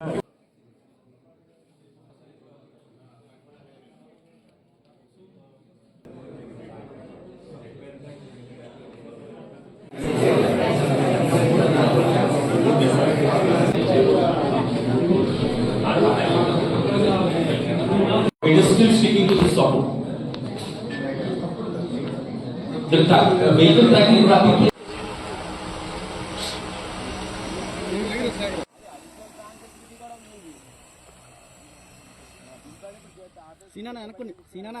It is still sticking to the socket. The tra- vehicle tracking traffic సీనానా అనుకుని సీనానా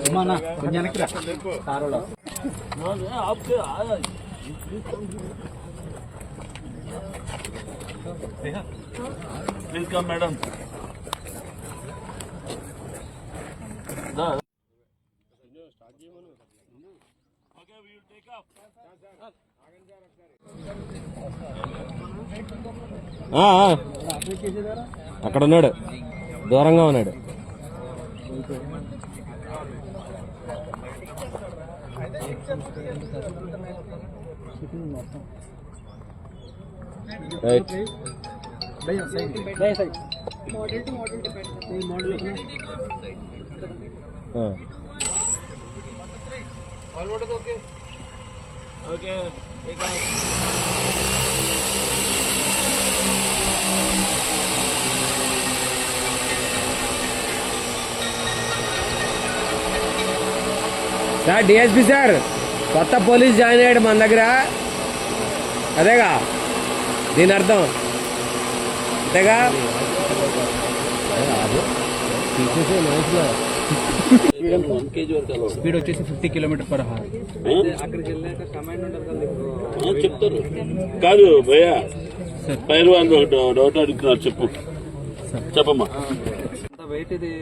అమ్మానా, కొంచెం వెనక్కి రా. కారులో. Welcome madam ఆ, ఆ. అక్కడ ఉన్నాడు దూరంగా ఉన్నాడు రైట్ ఆ. సార్ డిఎస్పి సార్ కొత్త పోలీస్ జాయిన్ అయ్యాడు మన దగ్గర. అదేగా దీని అర్థం. అంతేగా? స్పీడ్ వచ్చేసి ఫిఫ్టీ కిలోమీటర్ పర్ హార్ చెప్తారు కాదు భయ్యా. పైన వాళ్ళు ఒక డౌట్ అడుగుతున్నారు చెప్పు. చెప్పమ్మా. వెయిట్ ఇది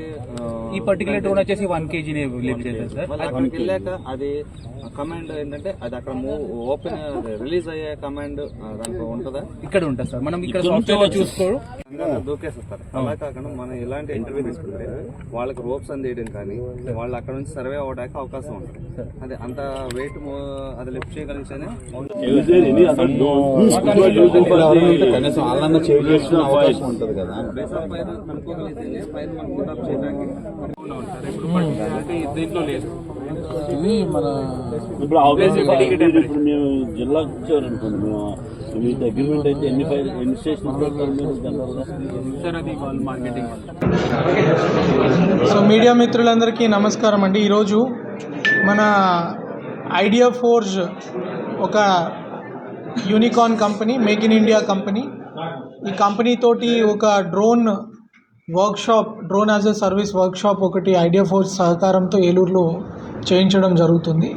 ఈ పర్టికులర్ డ్రోన్ వచ్చేసి వన్ కేజీ లిఫ్ట్ చేశారు సార్. అక్కడికి వెళ్ళాక అది కమాండ్ ఏంటంటే అది అక్కడ మూవ్ ఓపెన్ రిలీజ్ అయ్యే కమాండ్ దాంట్లో ఉంటుందా? ఇక్కడ ఉంటుంది సార్. మనం ఇక్కడ సాఫ్ట్వేర్ దూకేసేస్తారు. అలా కాకుండా మనం ఇలాంటి ఇంటర్వ్యూ తీసుకుంటే వాళ్ళకి రోప్స్ అందేయడం కానీ వాళ్ళు అక్కడ నుంచి సర్వే అవ్వడానికి అవకాశం ఉంటుంది. అది అంత వెయిట్ అది లిఫ్ట్ చేయగలిగితేనే కనీసం వాళ్ళన్న అవకాశం ఉంటుంది కదా. దీంట్లో లేదు ఇప్పుడు మేము జిల్లాకు వచ్చారనుకోండి మేము మీకు అగ్రిమెంట్ అయితే ఎన్ని ఫైల్ ఎన్ని మార్కెటింగ్ సో మీడియా మిత్రులందరికీ నమస్కారం అండి. ఈరోజు మన ఐడియా ఫోర్జ్ ఒక unicorn company make in India company ఈ కంపెనీ తోటి ఒక drone workshop drone as a service workshop ఒకటి ఐడియా ఫోర్స్ సహకారంతో ఏలూరులో చేయించడం జరుగుతుంది.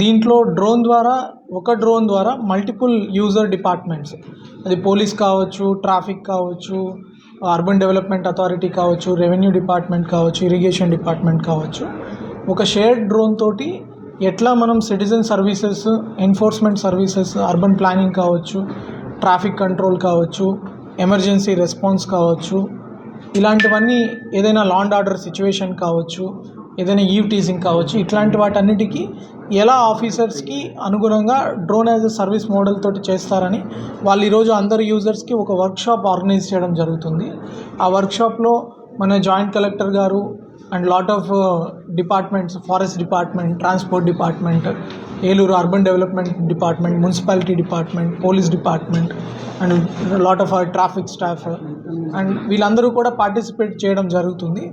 దీంట్లో డ్రోన్ ద్వారా ఒక డ్రోన్ ద్వారా మల్టిపుల్ యూజర్ డిపార్ట్మెంట్స్ అది పోలీస్ కావచ్చు ట్రాఫిక్ కావచ్చు అర్బన్ డెవలప్మెంట్ అథారిటీ కావచ్చు రెవెన్యూ డిపార్ట్మెంట్ కావచ్చు ఇరిగేషన్ డిపార్ట్మెంట్ కావచ్చు. ఒక షేర్డ్ డ్రోన్ తోటి ఎట్లా మనం citizen services enforcement services urban planning కావచ్చు ట్రాఫిక్ కంట్రోల్ కావచ్చు ఎమర్జెన్సీ రెస్పాన్స్ కావచ్చు ఇలాంటివన్నీ ఏదైనా లాండ్ ఆర్డర్ సిచ్యువేషన్ కావచ్చు ఏదైనా ఈవ్ టీజింగ్ కావచ్చు ఇట్లాంటి వాటన్నిటికీ ఎలా ఆఫీసర్స్కి అనుగుణంగా drone as a service model తోటి చేస్తారని వాళ్ళు ఈరోజు అందరు యూజర్స్కి ఒక వర్క్షాప్ ఆర్గనైజ్ చేయడం జరుగుతుంది. ఆ వర్క్షాప్లో మన జాయింట్ కలెక్టర్ గారు and lot of departments forest department transport department Eluru urban development department municipality department police department and lot of traffic staff. And వీళ్ళందరూ కూడా పార్టిసిపేట్ చేయడం జరుగుతుంది.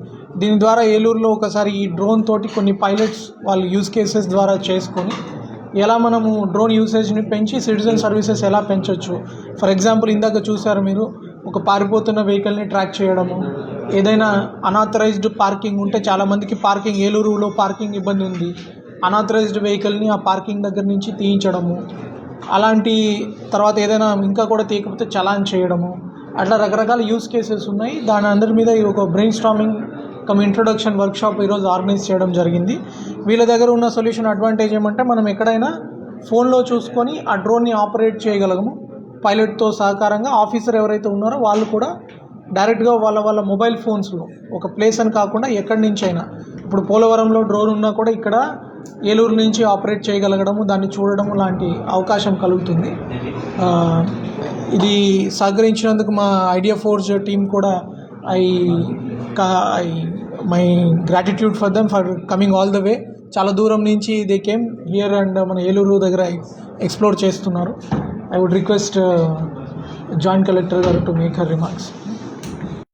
దీని ద్వారా ఏలూరులో ఒకసారి ఈ డ్రోన్ తోటి కొన్ని పైలట్స్ వాళ్ళు యూజ్ కేసెస్ ద్వారా చేసుకొని ఎలా మనము డ్రోన్ యూసేజ్ని పెంచి సిటిజన్ సర్వీసెస్ ఎలా పెంచవచ్చు ఫర్ ఎగ్జాంపుల్ ఇందాక చూసారు మీరు ఒక పారిపోతున్న వెహికల్ని ట్రాక్ చేయడము ఏదైనా అనాథరైజ్డ్ పార్కింగ్ ఉంటే చాలామందికి పార్కింగ్ ఏలూరులో పార్కింగ్ ఇబ్బంది ఉంది. అనాథరైజ్డ్ వెహికల్ని ఆ పార్కింగ్ దగ్గర నుంచి తీయించడము. అలాంటి తర్వాత ఏదైనా ఇంకా కూడా తీయకపోతే చలాన్ చేయడము. అట్లా రకరకాల యూస్ కేసెస్ ఉన్నాయి. దాని అందరి మీద ఒక brain storming cum introduction workshop ఈరోజు ఆర్గనైజ్ చేయడం జరిగింది. వీళ్ళ దగ్గర ఉన్న సొల్యూషన్ అడ్వాంటేజ్ ఏమంటే మనం ఎక్కడైనా ఫోన్లో చూసుకొని ఆ డ్రోన్ని ఆపరేట్ చేయగలము. పైలట్తో సహకారంగా ఆఫీసర్ ఎవరైతే ఉన్నారో వాళ్ళు కూడా డైరెక్ట్గా వాళ్ళ వాళ్ళ మొబైల్ ఫోన్స్లో ఒక ప్లేస్ అని కాకుండా ఎక్కడి నుంచి అయినా ఇప్పుడు పోలవరంలో డ్రోన్ ఉన్నా కూడా ఇక్కడ ఏలూరు నుంచి ఆపరేట్ చేయగలగడము దాన్ని చూడడం లాంటి అవకాశం కలుగుతుంది. ఇది సహకరించినందుకు మా ఐడియా ఫోర్స్ టీం కూడా ఐ కా I my gratitude for them for coming all the way. చాలా దూరం నుంచి దే కేమ్ హియర్ అండ్ మన ఏలూరు దగ్గర ఎక్స్ప్లోర్ చేస్తున్నారు. I would request joint collector గారు టు మేక్ హర్ రిమార్క్స్.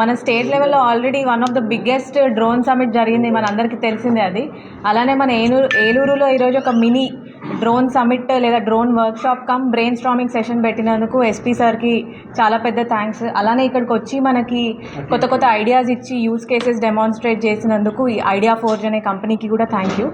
మన స్టేట్ లెవెల్లో already one of the biggest drone summit జరిగింది మన అందరికీ తెలిసిందే అది. అలానే మన ఏలూరు ఏలూరులో ఈరోజు ఒక మినీ డ్రోన్ సమిట్ లేదా drone workshop cum brain storming session పెట్టినందుకు ఎస్పీ సార్కి చాలా పెద్ద థ్యాంక్స్. అలానే ఇక్కడికి వచ్చి మనకి కొత్త కొత్త ఐడియాస్ ఇచ్చి యూస్ కేసెస్ డెమాన్స్ట్రేట్ చేసినందుకు ఈ ఐడియా ఫోర్జ్ అనే కంపెనీకి కూడా థ్యాంక్ యూ.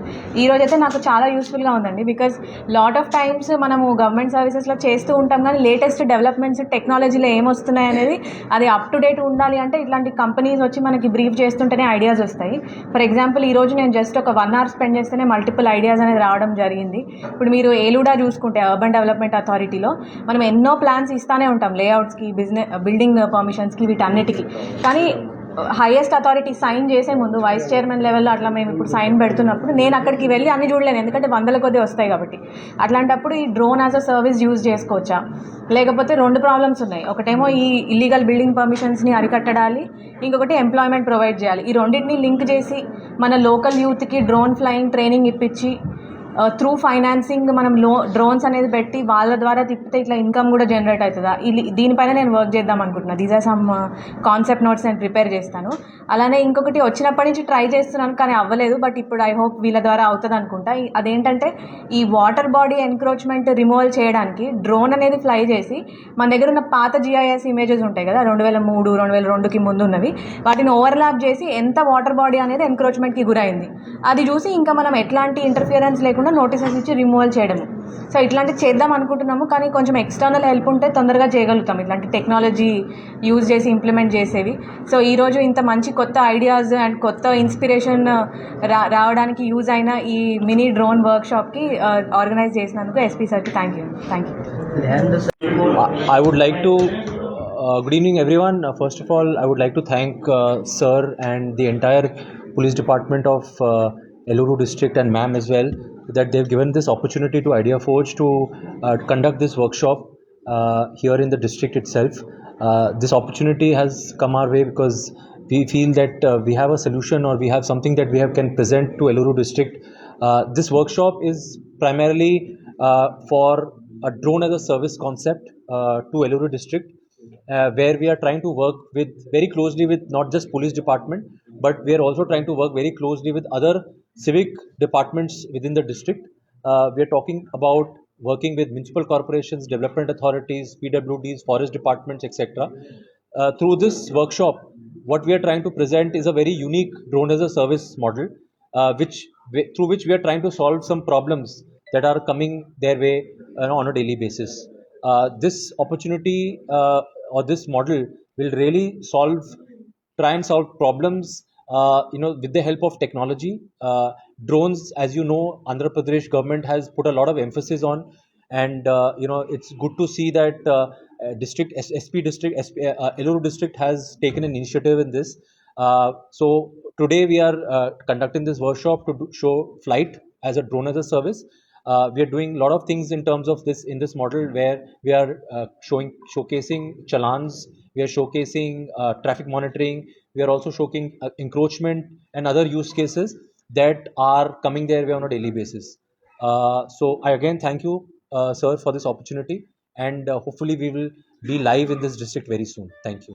ఈ రోజు అయితే నాకు చాలా యూస్ఫుల్గా ఉందండి బికాజ్ లాట్ ఆఫ్ టైమ్స్ మనము గవర్నమెంట్ సర్వీసెస్లో చేస్తూ ఉంటాం కానీ లేటెస్ట్ డెవలప్మెంట్స్ టెక్నాలజీలో ఏమొస్తున్నాయి అనేది అది అప్ టు డేట్ ఉండాలి అంటే ఇట్లాంటి కంపెనీస్ వచ్చి మనకి బ్రీఫ్ చేస్తుంటేనే ఐడియాస్ వస్తాయి. ఫర్ ఎగ్జాంపుల్ ఈ రోజు నేను జస్ట్ ఒక వన్ అవర్ స్పెండ్ చేస్తేనే మల్టిపుల్ ఐడియాస్ అనేది రావడం జరిగింది. ఇప్పుడు మీరు ఏలూడా చూసుకుంటే అర్బన్ డెవలప్మెంట్ అథారిటీలో మనం ఎన్నో ప్లాన్స్ ఇస్తానే ఉంటాం. లేఅవుట్స్కి బిజినెస్ బిల్డింగ్ పర్మిషన్స్కి వీటన్నిటికీ. కానీ హైయెస్ట్ అథారిటీ సైన్ చేసే ముందు వైస్ చైర్మన్ లెవెల్లో అట్లా మేము ఇప్పుడు సైన్ పెడుతున్నప్పుడు నేను అక్కడికి వెళ్ళి అన్ని చూడలేను. ఎందుకంటే వందల కొద్ది వస్తాయి కాబట్టి. అట్లాంటప్పుడు ఈ drone as a service use చేసుకోవచ్చా? లేకపోతే రెండు ప్రాబ్లమ్స్ ఉన్నాయి. ఒకటేమో ఈ ఇల్లీగల్ బిల్డింగ్ పర్మిషన్స్ని అరికట్టడాలి. ఇంకొకటి ఎంప్లాయ్మెంట్ ప్రొవైడ్ చేయాలి. ఈ రెండింటిని లింక్ చేసి మన లోకల్ యూత్కి డ్రోన్ ఫ్లయింగ్ ట్రైనింగ్ ఇప్పించి Uh, త్రూ ఫైనాన్సింగ్ మనం లో డ్రోన్స్ అనేది పెట్టి వాళ్ళ ద్వారా తిప్పితే ఇట్లా ఇన్కమ్ కూడా జనరేట్ అవుతుందా? ఇది దీనిపైన నేను వర్క్ చేద్దాం అనుకుంటున్నా. These are some concept notes నేను ప్రిపేర్ చేస్తాను. అలానే ఇంకొకటి వచ్చినప్పటి నుంచి ట్రై చేస్తున్నాను కానీ అవ్వలేదు బట్ ఇప్పుడు ఐ హోప్ వీళ్ళ ద్వారా అవుతుంది అనుకుంటా. అదేంటంటే ఈ వాటర్ బాడీ ఎన్క్రోచ్మెంట్ రిమూవల్ చేయడానికి డ్రోన్ అనేది ఫ్లై చేసి మన దగ్గర ఉన్న పాత జిఐఎస్ ఇమేజెస్ ఉంటాయి కదా రెండు వేల మూడు రెండు వేల రెండుకి ముందు ఉన్నవి. వాటిని ఓవర్లాప్ చేసి ఎంత వాటర్ బాడీ అనేది ఎన్క్రోచ్మెంట్కి గురైంది. అది చూసి ఇంకా మనం ఎట్లాంటి ఇంటర్ఫియరెన్స్ లేకుండా నోటీసెస్ ఇచ్చి రిమూవల్ చేయడము. సో ఇట్లాంటి చేద్దాం అనుకుంటున్నాము కానీ కొంచెం ఎక్స్టర్నల్ హెల్ప్ ఉంటే తొందరగా చేయగలుగుతాం. ఇట్లాంటి టెక్నాలజీ యూజ్ చేసి ఇంప్లిమెంట్ చేసేవి. సో ఈరోజు ఇంత మంచి కొత్త ఐడియాస్ అండ్ కొత్త ఇన్స్పిరేషన్ uh, రా రావడానికి యూజ్ అయిన ఈ మినీ డ్రోన్ వర్క్షాప్కి ఆర్గనైజ్ చేసినందుకు ఎస్పీ సార్కి thank you thank you I would like to Uh, good evening, everyone. Uh, first of all, I would like to thank uh, Sir and the entire police department of uh, Eluru district and MAM as well that they've given this opportunity to Idea Forge to uh, conduct this workshop uh, here in the district itself. Uh, this opportunity has come our way because we feel that uh, we have a solution or we have something that we have can present to Eluru district. Uh, this workshop is primarily uh, for a drone as a service concept uh, to Eluru district, uh, where we are trying to work with very closely with not just police department, but we are also trying to work very closely with other civic departments within the district. Uh, we are talking about working with municipal corporations, development authorities, PWDs, forest departments, etc. Uh, through this workshop, what we are trying to present is a very unique drone as a service model, uh, which through which we are trying to solve some problems that are coming their way uh, on a daily basis. Uh, this opportunity uh, or this model will really solve, try and solve problems. Uh, you know, with the help of technology, uh, drones, as you know, Andhra Pradesh government has put a lot of emphasis on, and uh, you know, it's good to see that uh, uh, district SP district, SP, uh, Eluru district has taken an initiative in this. So today we are conducting this workshop to show flight as a drone as a service. We are doing a lot of things in terms of this in this model where we are showing showcasing challans, we are showcasing traffic monitoring, we are also showing uh, encroachment and other use cases that are coming their way on a daily basis. Uh, so I again thank you, uh, sir, for this opportunity, and uh, hopefully we will be live in this district very soon. Thank you.